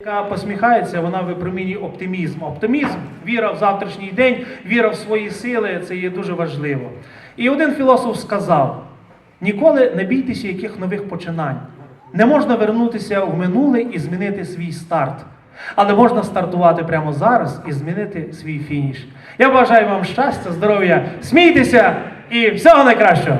яка посміхається, вона випромінює оптимізм. Оптимізм, віра в завтрашній день, віра в свої сили це є дуже важливо. І один філософ сказав: ніколи не бійтеся яких нових починань. Не можна вернутися в минуле і змінити свій старт. Але можна стартувати прямо зараз і змінити свій фініш. Я бажаю вам щастя, здоров'я, смійтеся і всього найкращого!